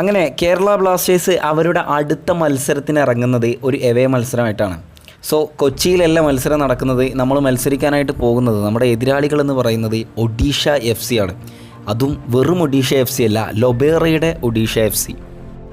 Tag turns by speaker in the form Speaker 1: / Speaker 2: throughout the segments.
Speaker 1: അങ്ങനെ കേരള ബ്ലാസ്റ്റേഴ്സ് അവരുടെ അടുത്ത മത്സരത്തിന് ഇറങ്ങുന്നത് ഒരു എവേ മത്സരമായിട്ടാണ്. സോ കൊച്ചിയിലല്ല മത്സരം നടക്കുന്നത് നമ്മൾ മത്സരിക്കാനായിട്ട് പോകുന്നത് നമ്മുടെ എതിരാളികൾ എന്ന് പറയുന്നത് ഒഡീഷ എഫ് സി ആണ്. അതും വെറും ഒഡീഷ എഫ് സി അല്ല ലൊബേറയുടെ ഒഡീഷ എഫ് സി.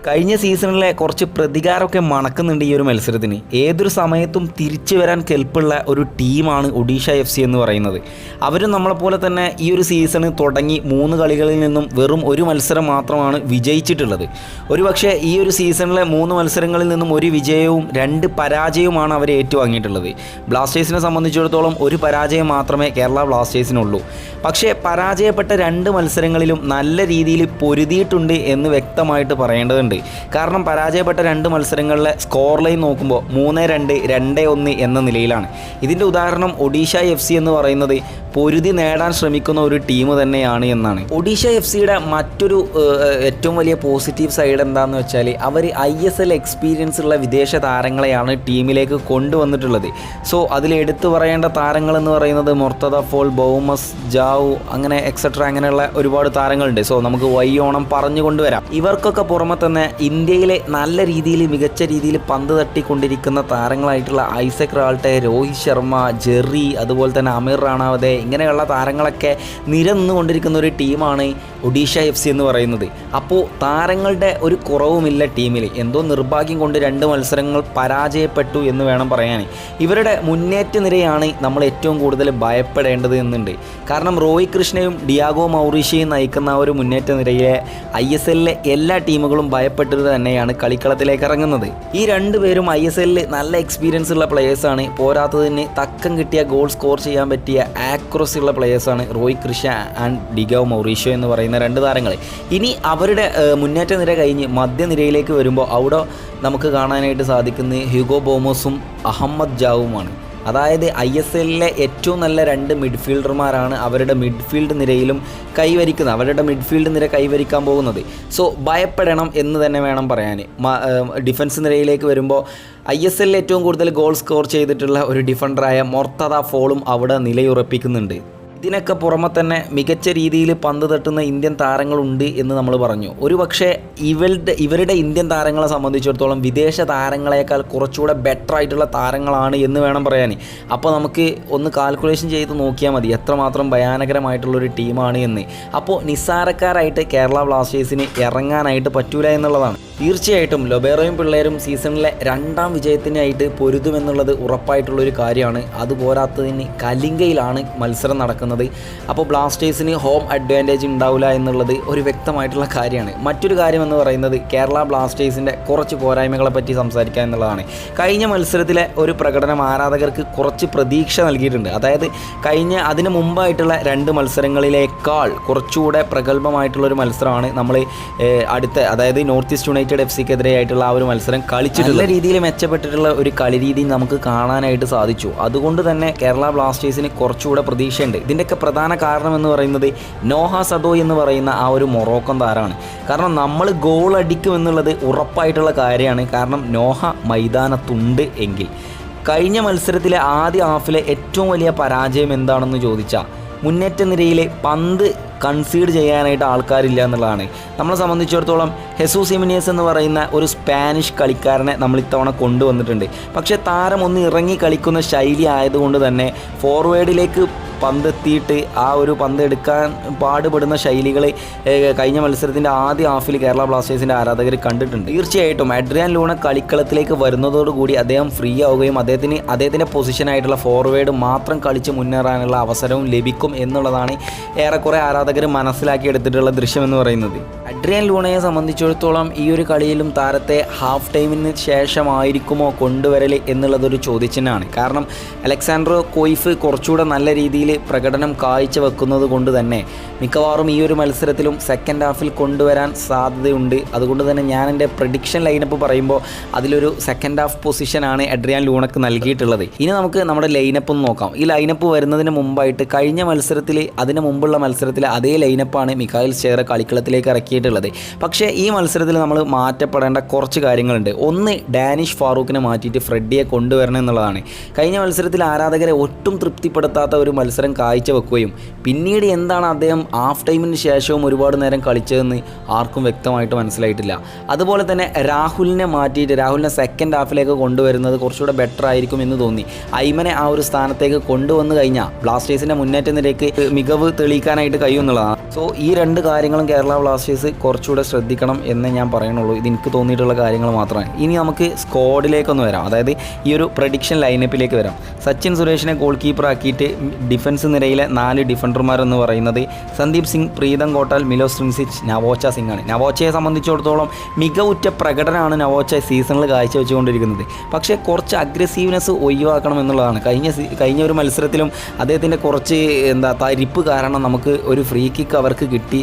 Speaker 1: കഴിഞ്ഞ സീസണിലെ കുറച്ച് പ്രതികാരമൊക്കെ മണക്കുന്നുണ്ട് ഈ ഒരു മത്സരത്തിന്. ഏതൊരു സമയത്തും തിരിച്ചു വരാൻ കെൽപ്പുള്ള ഒരു ടീമാണ് ഒഡീഷ എഫ് സി എന്ന് പറയുന്നത്. അവരും നമ്മളെപ്പോലെ തന്നെ ഈ ഒരു സീസണ് തുടങ്ങി മൂന്ന് കളികളിൽ നിന്നും വെറും ഒരു മത്സരം മാത്രമാണ് വിജയിച്ചിട്ടുള്ളത്. ഒരുപക്ഷെ ഈ ഒരു സീസണിലെ മൂന്ന് മത്സരങ്ങളിൽ നിന്നും ഒരു വിജയവും രണ്ട് പരാജയവുമാണ് അവർ ഏറ്റുവാങ്ങിയിട്ടുള്ളത്. ബ്ലാസ്റ്റേഴ്സിനെ സംബന്ധിച്ചിടത്തോളം ഒരു പരാജയം മാത്രമേ കേരള ബ്ലാസ്റ്റേഴ്സിനുള്ളൂ. പക്ഷേ പരാജയപ്പെട്ട രണ്ട് മത്സരങ്ങളിലും നല്ല രീതിയിൽ പൊരുതിയിട്ടുണ്ട് എന്ന് വ്യക്തമായിട്ട് പറയേണ്ടതുണ്ട്. കാരണം പരാജയപ്പെട്ട രണ്ട് മത്സരങ്ങളിലെ സ്കോർ ലൈൻ നോക്കുമ്പോൾ മൂന്ന് രണ്ട് രണ്ട് ഒന്ന് എന്ന നിലയിലാണ്. ഇതിന്റെ ഉദാഹരണം ഒഡീഷ എഫ് സി എന്ന് പറയുന്നത് പൊരുതി നേടാൻ ശ്രമിക്കുന്ന ഒരു ടീം തന്നെയാണ് എന്നാണ്. ഒഡീഷ എഫ് സിയുടെ മറ്റൊരു ഏറ്റവും വലിയ പോസിറ്റീവ് സൈഡ് എന്താണെന്ന് വെച്ചാൽ അവർ ഐ എസ് എൽ എക്സ്പീരിയൻസ് ഉള്ള വിദേശ താരങ്ങളെയാണ് ടീമിലേക്ക് കൊണ്ടുവന്നിട്ടുള്ളത്. സോ അതിൽ എടുത്തു പറയേണ്ട താരങ്ങൾ എന്ന് പറയുന്നത് മുർത്തദ ഫോൾ ബൗമസ് ജാവു അങ്ങനെ എക്സെട്ര അങ്ങനെയുള്ള ഒരുപാട് താരങ്ങളുണ്ട്. സോ നമുക്ക് വൈ ഓണം പറഞ്ഞു കൊണ്ടുവരാം ഇവർക്കൊക്കെ പുറമെ തന്നെ ഇന്ത്യയിലെ നല്ല രീതിയിൽ മികച്ച രീതിയിൽ പന്ത് തട്ടിക്കൊണ്ടിരിക്കുന്ന താരങ്ങളായിട്ടുള്ള ഐസക് റാൾട്ടെ രോഹിത് ശർമ്മ ജെറി അതുപോലെ തന്നെ അമീർ റാണാവതെ ഇങ്ങനെയുള്ള താരങ്ങളൊക്കെ നിരന്നുകൊണ്ടിരിക്കുന്ന ഒരു ടീമാണ് ഒഡീഷ എഫ് സി എന്ന് പറയുന്നത്. അപ്പോൾ താരങ്ങളുടെ ഒരു കുറവുമില്ല ടീമിൽ എന്തോ നിർഭാഗ്യം കൊണ്ട് രണ്ട് മത്സരങ്ങൾ പരാജയപ്പെട്ടു എന്ന് വേണം പറയാൻ ഇവരുടെ മുന്നേറ്റ നിരയാണ് നമ്മൾ ഏറ്റവും കൂടുതൽ ഭയപ്പെടേണ്ടത് എന്നുണ്ട്. കാരണം റോയ് കൃഷ്ണയും ഡിയാഗോ മൗറീഷ്യയും നയിക്കുന്ന ഒരു മുന്നേറ്റ നിരയിലെ ഐ എസ് എല്ലിലെ എല്ലാ ടീമുകളും ഭയപ്പെട്ടത് തന്നെയാണ് കളിക്കളത്തിലേക്ക് ഇറങ്ങുന്നത്. ഈ രണ്ടുപേരും ഐ എസ് എല്ലിൽ നല്ല എക്സ്പീരിയൻസ് ഉള്ള പ്ലേയേഴ്സാണ് പോരാത്തതിന് തക്കം കിട്ടിയ ഗോൾ സ്കോർ ചെയ്യാൻ പറ്റിയ ആക്രോസ് ഉള്ള പ്ലേയേഴ്സാണ് Roy Krishna and Diego Mauricio എന്ന് പറയുന്ന രണ്ട് താരങ്ങൾ ഇനി അവരുടെ മുന്നേറ്റ നിര കഴിഞ്ഞ് മധ്യനിരയിലേക്ക് വരുമ്പോൾ അവിടെ നമുക്ക് കാണാനായിട്ട് സാധിക്കുന്ന ഹ്യൂഗോ ബോമോസും അഹമ്മദ് ജാവുമാണ്. അതായത് ഐ എസ് എല്ലിലെ ഏറ്റവും നല്ല രണ്ട് മിഡ്ഫീൽഡർമാരാണ് അവരുടെ മിഡ്ഫീൽഡ് നിരയിലും കൈവരിക്കുന്നത് അവരുടെ മിഡ്ഫീൽഡ് നിര കൈവരിക്കാൻ പോകുന്നത്. സോ ഭയപ്പെടണം എന്ന് തന്നെ വേണം പറയാൻ ഡിഫൻസ് നിരയിലേക്ക് വരുമ്പോൾ ഐ എസ് എല്ലിൽ ഏറ്റവും കൂടുതൽ ഗോൾ സ്കോർ ചെയ്തിട്ടുള്ള ഒരു ഡിഫൻഡറായ മൊർത്തദ ഫോളും അവിടെ നിലയുറപ്പിക്കുന്നുണ്ട്. ഇതിനൊക്കെ പുറമെ തന്നെ മികച്ച രീതിയിൽ പന്ത് തട്ടുന്ന ഇന്ത്യൻ താരങ്ങളുണ്ട് എന്ന് നമ്മൾ പറഞ്ഞു. ഒരു പക്ഷേ ഇവരുടെ ഇവരുടെ ഇന്ത്യൻ താരങ്ങളെ സംബന്ധിച്ചിടത്തോളം വിദേശ താരങ്ങളെക്കാൾ കുറച്ചുകൂടെ ബെറ്റർ ആയിട്ടുള്ള താരങ്ങളാണ് എന്ന് വേണം പറയാൻ. അപ്പോൾ നമുക്ക് ഒന്ന് കാൽക്കുലേഷൻ ചെയ്ത് നോക്കിയാൽ മതി. എത്രമാത്രം ഭയാനകരമായിട്ടുള്ളൊരു ടീമാണ് എന്ന്. അപ്പോൾ നിസ്സാരക്കാരായിട്ട് കേരള ബ്ലാസ്റ്റേഴ്സിന് ഇറങ്ങാനായിട്ട് പറ്റൂല എന്നുള്ളതാണ്. തീർച്ചയായിട്ടും ലൊബേറോയും പിള്ളേരും സീസണിലെ രണ്ടാം വിജയത്തിനായിട്ട് പൊരുതുമെന്നുള്ളത് ഉറപ്പായിട്ടുള്ളൊരു കാര്യമാണ്. അതുപോരാത്തതിന് കലിംഗയിലാണ് മത്സരം നടക്കുന്നത്. അപ്പോൾ ബ്ലാസ്റ്റേഴ്സിന് ഹോം അഡ്വാന്റേജ് ഉണ്ടാവില്ല എന്നുള്ളത് ഒരു വ്യക്തമായിട്ടുള്ള കാര്യമാണ്. മറ്റൊരു കാര്യം എന്ന് പറയുന്നത് കേരള ബ്ലാസ്റ്റേഴ്സിന്റെ കുറച്ച് പോരായ്മകളെ പറ്റി സംസാരിക്കുക എന്നുള്ളതാണ്. കഴിഞ്ഞ മത്സരത്തിലെ ഒരു പ്രകടനം ആരാധകർക്ക് കുറച്ച് പ്രതീക്ഷ നൽകിയിട്ടുണ്ട്. അതായത് കഴിഞ്ഞ അതിന് മുമ്പായിട്ടുള്ള രണ്ട് മത്സരങ്ങളിലേക്കാൾ കുറച്ചുകൂടെ പ്രഗത്ഭമായിട്ടുള്ളൊരു മത്സരമാണ് നമ്മൾ അടുത്ത അതായത് നോർത്ത് ഈസ്റ്റ് യുണൈറ്റഡ് എഫ് സിക്കെതിരെ ആയിട്ടുള്ള ആ ഒരു മത്സരം കളിച്ചിട്ടുള്ള രീതിയിൽ മെച്ചപ്പെട്ടിട്ടുള്ള ഒരു കളി രീതി നമുക്ക് കാണാനായിട്ട് സാധിച്ചു. അതുകൊണ്ട് തന്നെ കേരള ബ്ലാസ്റ്റേഴ്സിന് കുറച്ചുകൂടെ പ്രതീക്ഷയുണ്ട്. ഇതിന്റെയൊക്കെ പ്രധാന കാരണം എന്ന് പറയുന്നത് നോഹ സദോ എന്ന് പറയുന്ന ആ ഒരു മൊറോക്കൻ താരമാണ്. കാരണം നമ്മൾ ഗോൾ അടിക്കും എന്നുള്ളത് ഉറപ്പായിട്ടുള്ള കാര്യമാണ്. കാരണം നോഹ മൈതാനത്തുണ്ട് എങ്കിൽ. കഴിഞ്ഞ മത്സരത്തിലെ ആദ്യ ഹാഫിലെ ഏറ്റവും വലിയ പരാജയം എന്താണെന്ന് ചോദിച്ചാൽ മുന്നേറ്റ നിരയിലെ പന്ത് കൺസീഡ് ചെയ്യാനായിട്ട് ആൾക്കാരില്ല എന്നുള്ളതാണ്. നമ്മളെ സംബന്ധിച്ചിടത്തോളം ഹെസൂസ് സിമിനിയസ് എന്ന് പറയുന്ന ഒരു സ്പാനിഷ് കളിക്കാരനെ നമ്മൾ ഇത്തവണ കൊണ്ടുവന്നിട്ടുണ്ട്. പക്ഷേ താരം ഒന്ന് ഇറങ്ങി കളിക്കുന്ന ശൈലി ആയതുകൊണ്ട് തന്നെ ഫോർവേഡിലേക്ക് പന്തെത്തിയിട്ട് ആ ഒരു പന്ത് എടുക്കാൻ പാടുപെടുന്ന ശൈലികൾ കഴിഞ്ഞ മത്സരത്തിന്റെ ആദ്യ ഹാഫിൽ കേരള ബ്ലാസ്റ്റേഴ്സിന്റെ ആരാധകർ കണ്ടിട്ടുണ്ട്. തീർച്ചയായിട്ടും അഡ്രിയാൻ ലൂണ കളിക്കളത്തിലേക്ക് വരുന്നതോടുകൂടി അദ്ദേഹം ഫ്രീ ആവുകയും അദ്ദേഹത്തിന് അദ്ദേഹത്തിന്റെ പൊസിഷനായിട്ടുള്ള ഫോർവേഡ് മാത്രം കളിച്ച് മുന്നേറാനുള്ള അവസരവും ലഭിക്കും എന്നുള്ളതാണ് ഏറെക്കുറെ ആരാധകർ മനസ്സിലാക്കി എടുത്തിട്ടുള്ള ദൃശ്യം എന്ന് പറയുന്നത്. അഡ്രിയാൻ ലൂണയെ സംബന്ധിച്ചിടത്തോളം ഈ ഒരു കളിയിലും താരത്തെ ഹാഫ് ടൈമിന് ശേഷമായിരിക്കുമോ കൊണ്ടുവരൽ എന്നുള്ളതൊരു ചോദ്യചിഹ്നമാണ്. കാരണം അലക്സാൻഡ്രോ കൊയ്ഫ് കുറച്ചുകൂടെ നല്ല രീതിയിൽ പ്രകടനം കാഴ്ചവെക്കുന്നത് കൊണ്ട് തന്നെ മിക്കവാറും ഈ ഒരു മത്സരത്തിലും സെക്കൻഡ് ഹാഫിൽ കൊണ്ടുവരാൻ സാധ്യതയുണ്ട്. അതുകൊണ്ട് തന്നെ ഞാൻ എന്റെ പ്രഡിക്ഷൻ ലൈനപ്പ് പറയുമ്പോൾ അതിലൊരു സെക്കൻഡ് ഹാഫ് പൊസിഷനാണ് അഡ്രിയാൻ ലൂണക്ക് നൽകിയിട്ടുള്ളത്. ഇനി നമുക്ക് നമ്മുടെ ലൈനപ്പ് ഒന്ന് നോക്കാം. ഈ ലൈനപ്പ് വരുന്നതിന് മുമ്പായിട്ട് കഴിഞ്ഞ മത്സരത്തിൽ അതിന് മുമ്പുള്ള മത്സരത്തിൽ അതേ ലൈനപ്പാണ് മിക്കായിൽ ചേറെ കളിക്കളത്തിലേക്ക് ഇറക്കിയിട്ടുള്ളത്. മാറ്റിയിട്ടുള്ളത് പക്ഷേ ഈ മത്സരത്തിൽ നമ്മൾ മാറ്റപ്പെടേണ്ട കുറച്ച് കാര്യങ്ങളുണ്ട്. ഒന്ന് ഡാനിഷ് ഫാറൂഖിനെ മാറ്റിയിട്ട് ഫ്രെഡിയെ കൊണ്ടുവരണം എന്നുള്ളതാണ്. കഴിഞ്ഞ മത്സരത്തിൽ ആരാധകരെ ഒട്ടും തൃപ്തിപ്പെടുത്താത്ത ഒരു മത്സരം കാഴ്ചവെക്കുകയും പിന്നീട് എന്താണ് അദ്ദേഹം ഹാഫ് ടൈമിന് ശേഷവും ഒരുപാട് നേരം കളിച്ചതെന്ന് ആർക്കും വ്യക്തമായിട്ട് മനസ്സിലായിട്ടില്ല. അതുപോലെ തന്നെ രാഹുലിനെ മാറ്റിയിട്ട് രാഹുലിനെ സെക്കൻഡ് ഹാഫിലേക്ക് കൊണ്ടുവരുന്നത് കുറച്ചുകൂടെ ബെറ്റർ ആയിരിക്കും എന്ന് തോന്നി. ഐമനെ ആ ഒരു സ്ഥാനത്തേക്ക് കൊണ്ടുവന്നു കഴിഞ്ഞാൽ ബ്ലാസ്റ്റേഴ്സിന്റെ മുന്നേറ്റ നിരക്ക് മികവ് തെളിയിക്കാനായിട്ട് കഴിയുമെന്നുള്ളതാണ് സോ ഈ രണ്ട് കാര്യങ്ങളും കേരള ബ്ലാസ്റ്റേഴ്സ് കുറച്ചുകൂടെ ശ്രദ്ധിക്കണം എന്ന് ഞാൻ പറയണുള്ളൂ ഇത് എനിക്ക് തോന്നിയിട്ടുള്ള കാര്യങ്ങൾ മാത്രമാണ്. ഇനി നമുക്ക് സ്ക്വാഡിലേക്കൊന്ന് വരാം. അതായത് ഈ ഒരു പ്രഡിക്ഷൻ ലൈനപ്പിലേക്ക് വരാം. സച്ചിൻ സുരേഷിനെ ഗോൾ കീപ്പറാക്കിയിട്ട് ഡിഫൻസ് നിരയിലെ നാല് ഡിഫൻഡർമാരെന്ന് പറയുന്നത് സന്ദീപ് സിംഗ് പ്രീതം കോട്ടാൽ മിലോസ് ട്രിൻസിച്ച് നവോച്ച സിംഗ് ആണ് നവോച്ചയെ സംബന്ധിച്ചിടത്തോളം മികവുറ്റ പ്രകടനമാണ് നവോച്ച സീസണിൽ കാഴ്ചവെച്ചുകൊണ്ടിരിക്കുന്നത്. പക്ഷേ കുറച്ച് അഗ്രസീവ്നെസ് ഒഴിവാക്കണം എന്നുള്ളതാണ്. കഴിഞ്ഞ കഴിഞ്ഞ ഒരു മത്സരത്തിലും അദ്ദേഹത്തിന്റെ കുറച്ച് എന്താ തരിപ്പ് കാരണം നമുക്ക് ഒരു ഫ്രീ കിക്ക് അവർക്ക് കിട്ടി.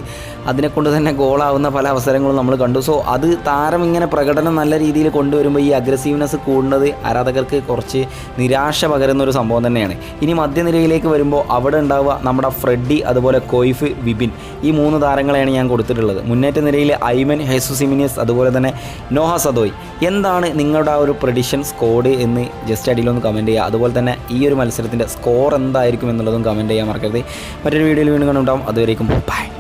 Speaker 1: അതിനെക്കൊണ്ട് തന്നെ ഗോളാവുന്ന പല അവസരങ്ങളും നമ്മൾ കണ്ടു. സോ അത് താരം ഇങ്ങനെ പ്രകടനം നല്ല രീതിയിൽ കൊണ്ടുവരുമ്പോൾ ഈ അഗ്രസീവ്നെസ് കൂടുന്നത് ആരാധകർക്ക് കുറച്ച് നിരാശ പകരുന്ന ഒരു സംഭവം തന്നെയാണ്. ഇനി മധ്യനിരയിലേക്ക് വരുമ്പോൾ അവിടെ ഉണ്ടാവുക നമ്മുടെ ഫ്രെഡി അതുപോലെ കൊയ്ഫ് വിബിൻ ഈ മൂന്ന് താരങ്ങളെയാണ് ഞാൻ കൊടുത്തിട്ടുള്ളത്. മുന്നേറ്റ നിരയിൽ ഐമൻ ഹെസുസിമിനിയസ് അതുപോലെ തന്നെ നോഹ സദോയ്. എന്താണ് നിങ്ങളുടെ ആ ഒരു പ്രഡിഷൻ സ്കോഡ് എന്ന് ജസ്റ്റ് അടിയിലൊന്ന് കമന്റ് ചെയ്യുക. അതുപോലെ തന്നെ ഈ ഒരു മത്സരത്തിന്റെ സ്കോർ എന്തായിരിക്കും എന്നുള്ളതും കമന്റ് ചെയ്യാൻ മറക്കരുത്. മറ്റൊരു വീഡിയോയിൽ വീണ്ടും കണ്ടുണ്ടാവും അതുവരേക്കും 拜